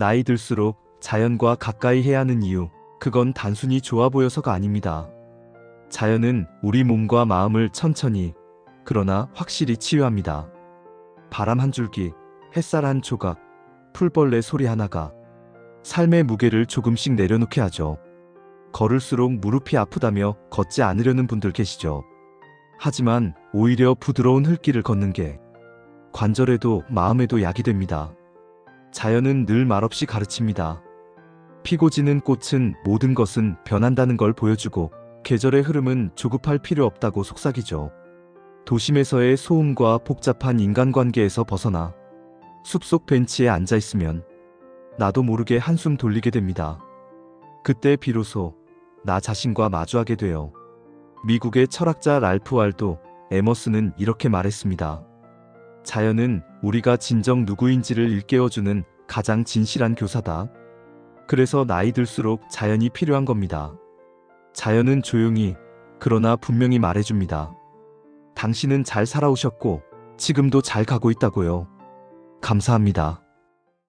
나이 들수록 자연과 가까이 해야 하는 이유, 그건 단순히 좋아 보여서가 아닙니다. 자연은 우리 몸과 마음을 천천히, 그러나 확실히 치유합니다. 바람 한 줄기, 햇살 한 조각, 풀벌레 소리 하나가 삶의 무게를 조금씩 내려놓게 하죠. 걸을수록 무릎이 아프다며 걷지 않으려는 분들 계시죠. 하지만 오히려 부드러운 흙길을 걷는 게 관절에도 마음에도 약이 됩니다. 자연은 늘 말없이 가르칩니다. 피고 지는 꽃은 모든 것은 변한다는 걸 보여주고 계절의 흐름은 조급할 필요 없다고 속삭이죠. 도심에서의 소음과 복잡한 인간관계에서 벗어나 숲속 벤치에 앉아 있으면 나도 모르게 한숨 돌리게 됩니다. 그때 비로소 나 자신과 마주하게 돼요. 미국의 철학자 랄프 wal도 에머스는 이렇게 말했습니다. 자연은 우리가 진정 누구인지를 일깨워주는 가장 진실한 교사다. 그래서 나이 들수록 자연이 필요한 겁니다. 자연은 조용히, 그러나 분명히 말해줍니다. 당신은 잘 살아오셨고, 지금도 잘 가고 있다고요. 감사합니다.